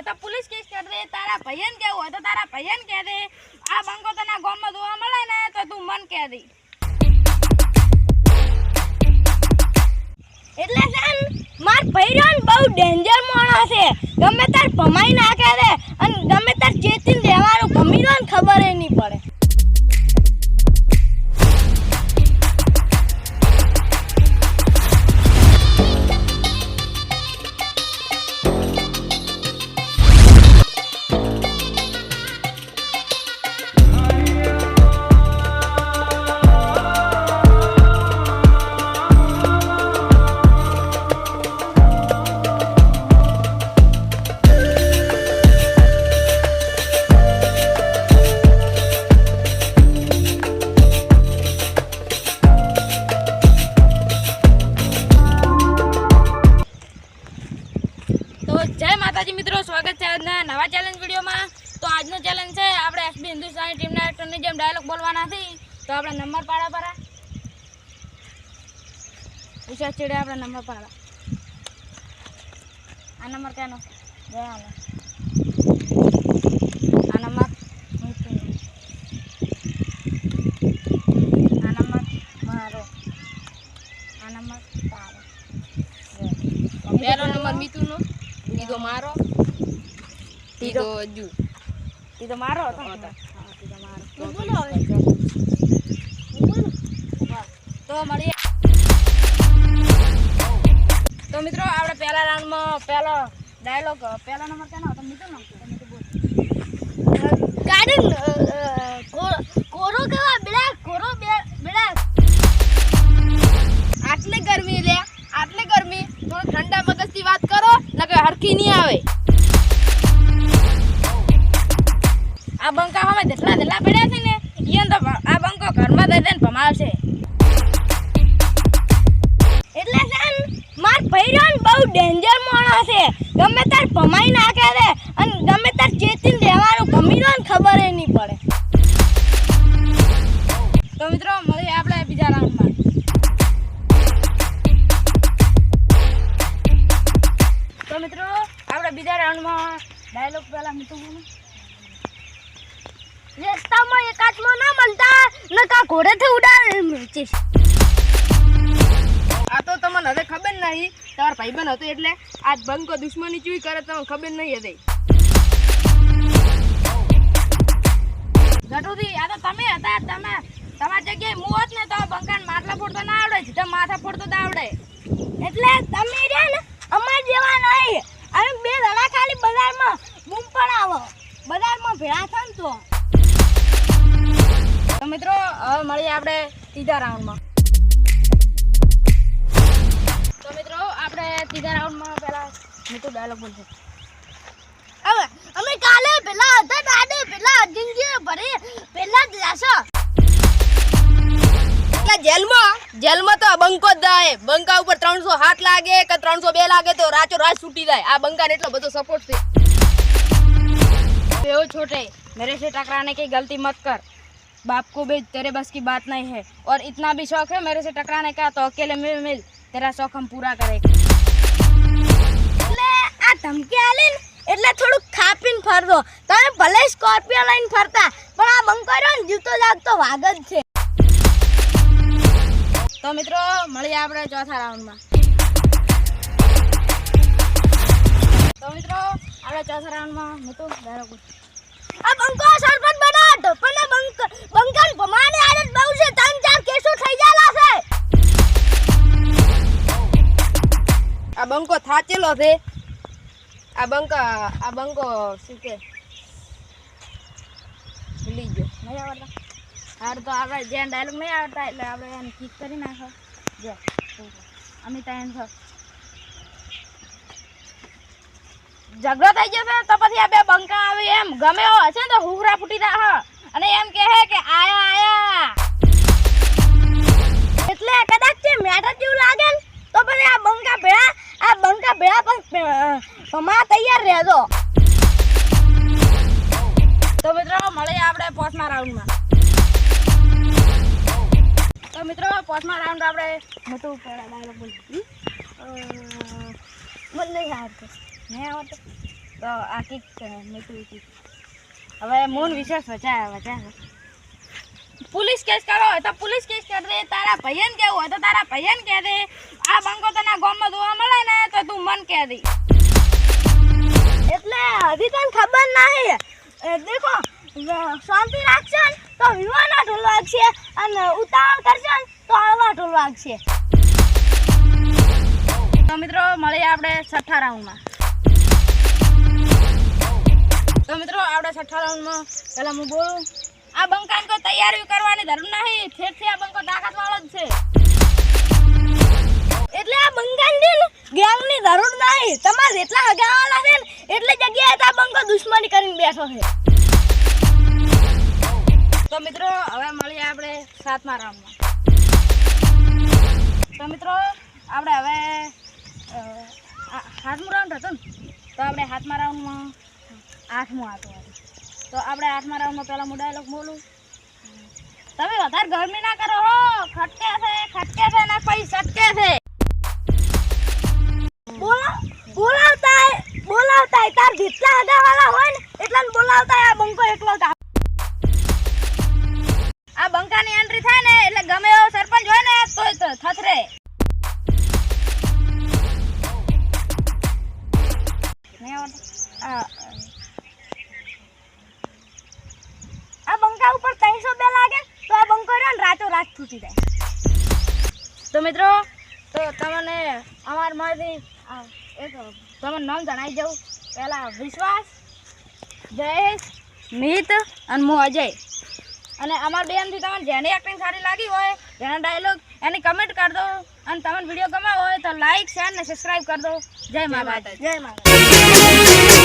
હોય તો police case કરી દે તારા ભાઈયન કેવું હોય તો તારા ભાઈયન કહે દે. આ બંકો તને ગામમાં જોવા મળે ને તો તું મન કહે દે. એટલે છે ને, માર ભૈરન બહુ ડેન્જર માણસ છે. ગમે તાર ભમાઈ નાખે દે અને ગમે તાર ચેતીને રહેવાનું ને ખબર એ નહીં પડે. હિન્દુસ્તાની ટીમના એક્ટરની જેમ ડાયલોગ બોલવાના નથી તો આપણે નંબર પાડા પરા વિશ્વાસ ચીડે આપણે નંબર પાડા આ નંબર કેનો દયાનો આ નંબર મિતુનો. આ નંબર મારો આ નંબર તારો પહેલો નંબર મિતુનો બીજો મારો ત્રીજો અજુ એ તો મારો હતો બોલો હવે. તો મળીએ. તો મિત્રો આપણે પહેલા રાઉન્ડમાં પહેલો ડાયલોગ પહેલા નંબર કેનો હતો? મિત્રો ગાડી કોરો કેવા? બેડા કોરો બેડા. આટલી ગરમી લે આટલી ગરમી. થોડો ઠંડા મગજથી વાત કરો નકર હરખી છે એટલે છે ને, માર ભૈરન બહુ ડેન્જર માણસ છે. ગમે તાર ભમાઈ નાખે છે અને ગમે તાર ચેતીને રહેવાનું ભમી દો ને ખબર એ નહીં પડે. તો મિત્રો મળીએ આપણે બીજા રાઉન્ડમાં તો મિત્રો આપણે બીજા રાઉન્ડમાં ડાયલોગ પહેલા મૂકું રસ્તામાં એકાદમાં ના મળતા નકા ઘોડેથી ઉડાડી મૂકીશ આ તો તમને હવે ખબર નહીં. ભાઈ ભાઈબંધ હતો એટલે આજ બંકો દુશ્મની ચૂઈ કરે તમને ખબર નહીં હતી. ગટુથી આ તો તમે હતા તમે તમારી જગ્યાએ હું હોત ને તો બંકાન માટલા ફોડતો ના આવડે સીધા માથા ફોડતો તો આવડે. એટલે તમે મળીએ આપણે ત્રીજા રાઉન્ડમાં. તો મિત્રો આપણે ત્રીજા રાઉન્ડમાં પહેલાં મિત્રો ડાયલોગ બોલશે હવે અમે કાલે પેલા હતા દાડે પેલા અજિંક્ય ભરે પેલા જ જેલમાં જેલમાં તો બંકો જ જાય. બંકા ઉપર ત્રણસો હાથ લાગે કે ત્રણસો બે લાગે તો રાચો રાત છૂટી જાય. આ બંકાને એટલો બધો સપોર્ટ છે. તેઓ છોટે. નરેશે ટકરાને કઈ ગલતી મત કર. बाप को भी तेरे बस की बात नहीं है और इतना भी शौक है मेरे से टकराने का तो अकेले मिल मिल तेरा शौक हम पूरा करेंगे એટલે આ ધમકી આલી ને એટલે થોડુંક ખાપીને ફરજો તમે ભલે સ્કોર્પિયો લઈને ફરતા પણ આ બંકરો ને જીવતો જાગતો વાઘ જ છે તો મિત્રો મળીએ આપણે ચોથા રાઉન્ડમાં તો મિત્રો આપણે ચોથા રાઉન્ડમાં હું તો ધારો આ બંકો સરપંચ બંકો થાચેલો છે. આ બંકા, આ બંકો શું કે? ભૂલી ગયો. નહીં આવડતા. હાર તો આપણે જ્યાં ડાયલોગ નહીં આવડતા એટલે આપણે એને કિક કરી નાખો. જો, અમિતા એમ છો ઝઘડો થઈ જશે તો પછી આ બે બંકા આવી એમ. ગમે એવો હશે ને તો હુકરા ફૂટી જા અને એમ કહે કે આયા આયા. એટલે કદાચ મેટર જેવું લાગે ને તો પછી આ બંકા ભેળા આ બંકા પણ પછી તૈયાર રહેજો તો મિત્રો, મળીએ આપણે પોચમા રાઉન્ડમાં. તો મિત્રો, પોચમા રાઉન્ડ આપણે મોટું બોલ. મને તો. આ કીક મોટું કીક. હવે મૂન વિશેષ વચાય વચાય પોલીસ કેસ કરો, હોય તો પોલીસ કેસ કરી દે. તારા ભાઈયન કેવું હોય તો તારા ભાઈયન કહે દે આ બંકો તને ગામમાં જોવા મળે ને, તો તું મન કહે દે એટલે હજી તને ખબર નહીં. દેખો શાંતિ રાખશે તો વિવાના ઢોલ વાગશે અને ઉતાવળ કરશે તો આવા ઢોલ વાગશે તો મિત્રો મળીએ આપણે છઠ્ઠા રાઉન્ડમાં. તો મિત્રો આપણે છઠ્ઠા રાઉન્ડમાં પહેલાં હું બોલું. આ બંકાન કોઈ તૈયારી કરવાની જરૂર નહીં. છે આ બંકો તાકાત વાળો જ છે. નહીં તમારે એટલા હગાવાલા છે ને, એટલી જગ્યાએ તા બંકો દુશ્મની કરીને બેઠો છે. તો મિત્રો, હવે મળીએ આપણે સાતમા રાઉન્ડમાં. તો મિત્રો, આપણે હવે સાતમું રાઉન્ડ હતું ને, તો આપણે સાતમા રાઉન્ડમાં આઠમું હતું. તો આપણે આઠમા રાઉન્ડમાં પહેલા હું બોલું. તમે વધારે ગરમી ના કરો હો ખટકે તૂટી જાય. તો મિત્રો તો તમને અમારા માંથી એક તમને નામ જણાવી દઉં. પહેલા વિશ્વાસ જયેશ મિત અને હું અજય. અને અમાર બેનથી તમને જેની એક્ટિંગ સારી લાગી હોય જેના ડાયલોગ એની કમેન્ટ કરી દો અને તમને વીડિયો ગમાવો હોય તો લાઈક શેર ને સબસ્ક્રાઈબ કરી દો જય માતા જય માતા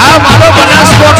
આ મારો બનાસકોઠો